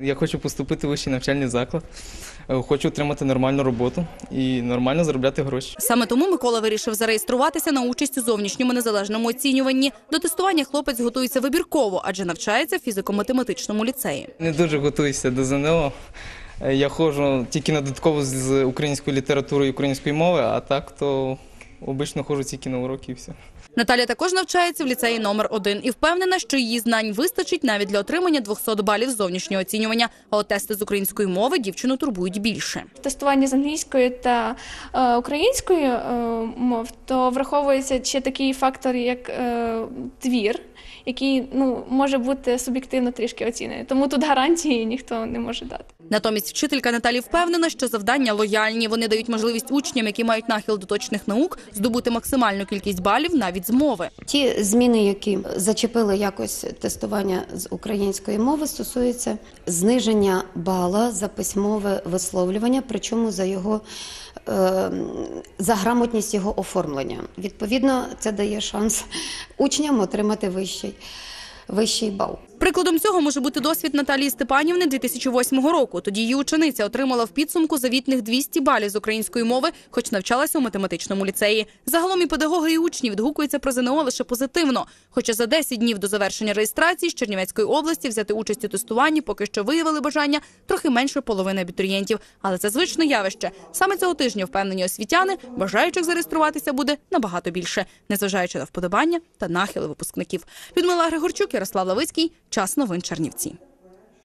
Я хочу поступити в вищий навчальний заклад, е, хочу отримати нормальну роботу і нормально заробляти гроші. Саме тому Микола вирішив зареєструватися на участь у зовнішньому незалежному оцінюванні. До тестування хлопець готується вибірково, адже навчається в фізико-математичному ліцеї. Не дуже готуюся до ЗНО. Е, Я ходжу тільки на додатково з української літератури і української мови, а так то обично ходжу тільки на уроки і все. Наталя також навчається в ліцеї номер 1 і впевнена, що її знань вистачить навіть для отримання 200 балів зовнішнього оцінювання. А от тести з української мови дівчину турбують більше. тестування з англійської та е, української е, мов, то враховується ще такий фактор, як е, твір, який ну, може бути суб'єктивно трішки оцінений. Тому тут гарантії ніхто не може дати. Натомість вчителька Наталі впевнена, що завдання лояльні. Вони дають можливість учням, які мають нахил до точних наук, здобути максимальну кількість балів навіть з мови. Ті зміни, які зачепили якось тестування з української мови, стосуються зниження бала за письмове висловлювання, причому за його е, за грамотність його оформлення. Відповідно, це дає шанс учням отримати вищий, вищий бал. Прикладом цього може бути досвід Наталії Степанівни 2008 року. Тоді її учениця отримала в підсумку завітних 200 балів з української мови, хоч навчалася у математичному ліцеї. Загалом і педагоги, і учні відгукуються про ЗНО лише позитивно. Хоча за 10 днів до завершення реєстрації з Чернівецької області взяти участь у тестуванні поки що виявили бажання трохи менше половини абітурієнтів. Але це звичне явище. Саме цього тижня впевнені освітяни, бажаючих зареєструватися буде набагато більше, незважаючи на вподобання та нахили випускників. Людмила Григорчук, Ярослав Лавицький. Час новин Чернівці.